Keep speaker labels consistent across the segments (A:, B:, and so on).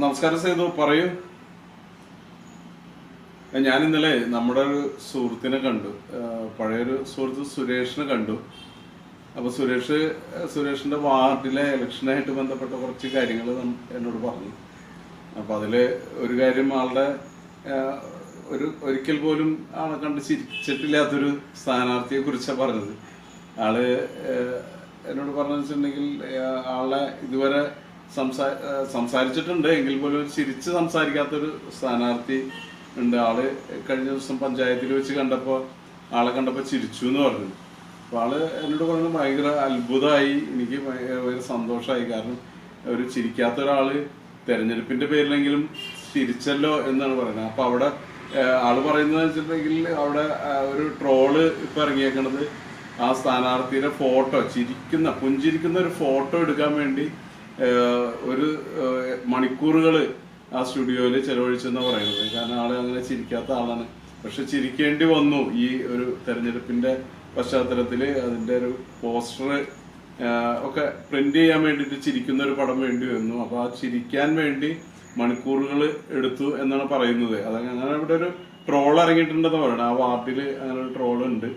A: നമസ്കാരം സേതു പറയൂ. ഞാൻ ഇന്നലെ നമ്മുടെ ഒരു സുഹൃത്തിനെ കണ്ടു. പഴയൊരു സുഹൃത്ത് സുരേഷിനെ കണ്ടു. അപ്പൊ സുരേഷ് സുരേഷിന്റെ വാർഡിലെ ഇലക്ഷനായിട്ട് ബന്ധപ്പെട്ട കുറച്ച് കാര്യങ്ങൾ എന്നോട് പറഞ്ഞു. അപ്പൊ അതിൽ ഒരു കാര്യം ആളുടെ ഒരു ഒരിക്കൽ പോലും ആളെ കണ്ട് ചിരിച്ചിട്ടില്ലാത്തൊരു സ്ഥാനാർത്ഥിയെ കുറിച്ചാണ് പറഞ്ഞത്. ആൾ എന്നോട് പറഞ്ഞു വെച്ചിട്ടുണ്ടെങ്കിൽ ആളെ ഇതുവരെ സംസാ സംസാരിച്ചിട്ടുണ്ട്. എങ്കിൽ പോലും ഒരു ചിരിച്ച് സംസാരിക്കാത്തൊരു സ്ഥാനാർത്ഥി ഉണ്ട്. ആൾ കഴിഞ്ഞ ദിവസം പഞ്ചായത്തിൽ വെച്ച് കണ്ടപ്പോ ആളെ കണ്ടപ്പോ ചിരിച്ചു എന്ന് പറഞ്ഞു. അപ്പൊ ആൾ എന്നോട് പറഞ്ഞു ഭയങ്കര അത്ഭുതമായി. എനിക്ക് ഭയങ്കര സന്തോഷമായി. കാരണം ഒരു ചിരിക്കാത്ത ഒരാൾ തെരഞ്ഞെടുപ്പിന്റെ പേരിലെങ്കിലും ചിരിച്ചല്ലോ എന്നാണ് പറയുന്നത്. അപ്പൊ അവിടെ ആൾ പറയുന്നത് വെച്ചിട്ടുണ്ടെങ്കിൽ അവിടെ ഒരു ട്രോൾ ഇപ്പൊ ഇറങ്ങിയേക്കണത് ആ സ്ഥാനാർത്ഥിയുടെ ഫോട്ടോ ചിരിക്കുന്ന പുഞ്ചിരിക്കുന്ന ഒരു ഫോട്ടോ എടുക്കാൻ വേണ്ടി ഒരു മണിക്കൂറുകൾ ആ സ്റ്റുഡിയോയിൽ ചെലവഴിച്ചെന്ന് പറയുന്നത്. കാരണം ആൾ അങ്ങനെ ചിരിക്കാത്ത ആളാണ്. പക്ഷെ ചിരിക്കേണ്ടി വന്നു ഈ ഒരു തെരഞ്ഞെടുപ്പിന്റെ പശ്ചാത്തലത്തിൽ. അതിന്റെ ഒരു പോസ്റ്റർ ഒക്കെ പ്രിന്റ് ചെയ്യാൻ വേണ്ടിയിട്ട് ചിരിക്കുന്ന ഒരു പടം വേണ്ടി വന്നു. അപ്പൊ ആ ചിരിക്കാൻ വേണ്ടി മണിക്കൂറുകൾ എടുത്തു എന്നാണ് പറയുന്നത്. അതങ്ങനെ അങ്ങനെ ഇവിടെ ഒരു ട്രോൾ ഇറങ്ങിയിട്ടുണ്ടെന്ന് പറയണം. ആ വാർഡിൽ അങ്ങനെ ഒരു ട്രോൾ ഉണ്ട്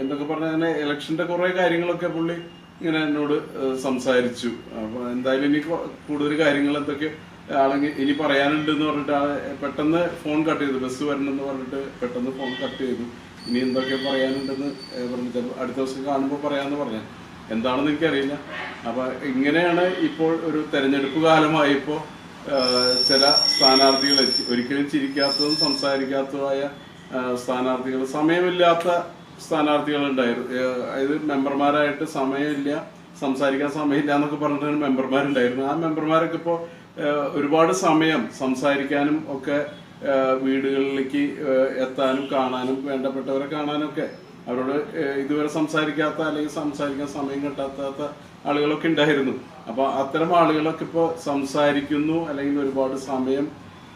A: എന്തൊക്കെ പറഞ്ഞാൽ അങ്ങനെ ഇലക്ഷന്റെ കുറെ കാര്യങ്ങളൊക്കെ പുള്ളി ഇങ്ങനെ എന്നോട് സംസാരിച്ചു. അപ്പൊ എന്തായാലും ഇനി കൂടുതൽ കാര്യങ്ങൾ എന്തൊക്കെ ആളെങ്കിൽ ഇനി പറയാനുണ്ടെന്ന് പറഞ്ഞിട്ട് ആളെ പെട്ടെന്ന് ഫോൺ കട്ട് ചെയ്തു. ബസ് വരണമെന്ന് പറഞ്ഞിട്ട് പെട്ടെന്ന് ഫോൺ കട്ട് ചെയ്തു. ഇനി എന്തൊക്കെ പറയാനുണ്ടെന്ന് പറഞ്ഞിട്ട് അടുത്ത ദിവസം കാണുമ്പോൾ പറയാമെന്ന് പറഞ്ഞു. എന്താണെന്ന് എനിക്കറിയില്ല. അപ്പൊ ഇങ്ങനെയാണ് ഇപ്പോൾ ഒരു തെരഞ്ഞെടുപ്പ് കാലമായപ്പോ ചില സ്ഥാനാർത്ഥികൾ ഒരിക്കലും ചിരിക്കാത്തതും സംസാരിക്കാത്തതുമായ സ്ഥാനാർത്ഥികൾ സമയമില്ലാത്ത സ്ഥാനാർത്ഥികൾ ഉണ്ടായിരുന്നു അതായത് മെമ്പർമാരായിട്ട് സമയമില്ല സംസാരിക്കാൻ സമയമില്ല എന്നൊക്കെ പറഞ്ഞിട്ട് മെമ്പർമാരുണ്ടായിരുന്നു. ആ മെമ്പർമാരൊക്കെ ഇപ്പോൾ ഒരുപാട് സമയം സംസാരിക്കാനും ഒക്കെ വീടുകളിലേക്ക് എത്താനും കാണാനും വേണ്ടപ്പെട്ടവരെ കാണാനും ഒക്കെ അവരോട് ഇതുവരെ സംസാരിക്കാത്ത അല്ലെങ്കിൽ സംസാരിക്കാൻ സമയം കിട്ടാത്ത ആളുകളൊക്കെ ഉണ്ടായിരുന്നു. അപ്പോൾ അത്തരം ആളുകളൊക്കെ ഇപ്പോൾ സംസാരിക്കുന്നു അല്ലെങ്കിൽ ഒരുപാട് സമയം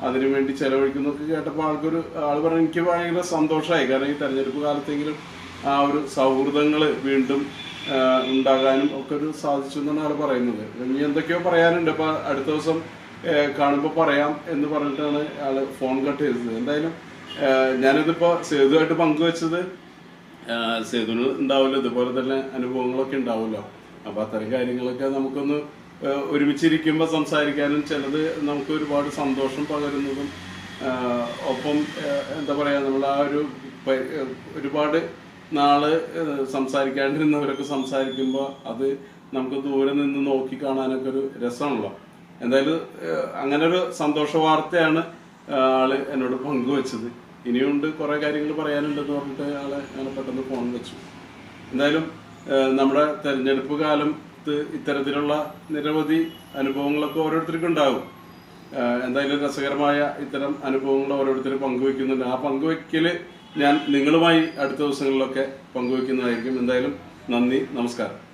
A: അതിനുവേണ്ടി ചെലവഴിക്കുന്നു ഒക്കെ കേട്ടപ്പോൾ ആൾക്കൊരു ആൾ പറഞ്ഞു എനിക്ക് ഭയങ്കര സന്തോഷമായി. കാരണം ഈ തെരഞ്ഞെടുപ്പ് കാലത്തെങ്കിലും ആ ഒരു സൗഹൃദങ്ങൾ വീണ്ടും ഉണ്ടാകാനും ഒക്കെ ഒരു സാധിച്ചു എന്നാണ് ആൾ പറയുന്നത്. ഇനി എന്തൊക്കെയോ പറയാനുണ്ട്. അപ്പൊ അടുത്ത ദിവസം കാണുമ്പോൾ പറയാം എന്ന് പറഞ്ഞിട്ടാണ് ആൾ ഫോൺ കട്ട് ചെയ്തത്. എന്തായാലും ഞാനിതിപ്പോൾ ഞാനിതിപ്പോ സേതുവായിട്ട് പങ്കുവെച്ചത് സേതു സേതുവിന് ഉണ്ടാവുമല്ലോ. ഇതുപോലെ തന്നെ അനുഭവങ്ങളൊക്കെ ഉണ്ടാവുമല്ലോ. അപ്പൊ അത്തരം കാര്യങ്ങളൊക്കെ നമുക്കൊന്ന് ഒരുമിച്ചിരിക്കുമ്പോൾ സംസാരിക്കാനും ചിലത് നമുക്ക് ഒരുപാട് സന്തോഷം പകരുന്നതും ഒപ്പം എന്താ പറയാ നമ്മൾ ആ ഒരു ഒരുപാട് നാൾ സംസാരിക്കാണ്ടിരുന്നവരൊക്കെ സംസാരിക്കുമ്പോൾ അത് നമുക്ക് ദൂരെ നിന്ന് നോക്കി കാണാനൊക്കെ ഒരു രസമാണല്ലോ. എന്തായാലും അങ്ങനെ ഒരു സന്തോഷ വാർത്തയാണ് ആൾ എന്നോട് പങ്കുവെച്ചത്. ഇനിയുണ്ട് കുറെ കാര്യങ്ങൾ പറയാനുണ്ടെന്ന് പറഞ്ഞിട്ട് ആളെ അങ്ങനെ പെട്ടെന്ന് ഫോൺ വെച്ചു. എന്തായാലും നമ്മുടെ തെരഞ്ഞെടുപ്പ് കാലത്ത് ഇത്തരത്തിലുള്ള നിരവധി അനുഭവങ്ങളൊക്കെ ഓരോരുത്തർക്കും ഉണ്ടാകും എന്തായാലും രസകരമായ ഇത്തരം അനുഭവങ്ങൾ ഓരോരുത്തർ പങ്കുവെക്കുന്നുണ്ട് ആ പങ്കുവെക്കൽ ഞാൻ നിങ്ങളുമായി അടുത്ത ദിവസങ്ങളിലൊക്കെ പങ്കുവെക്കുന്നതായിരിക്കും എന്തായാലും നന്ദി നമസ്കാരം.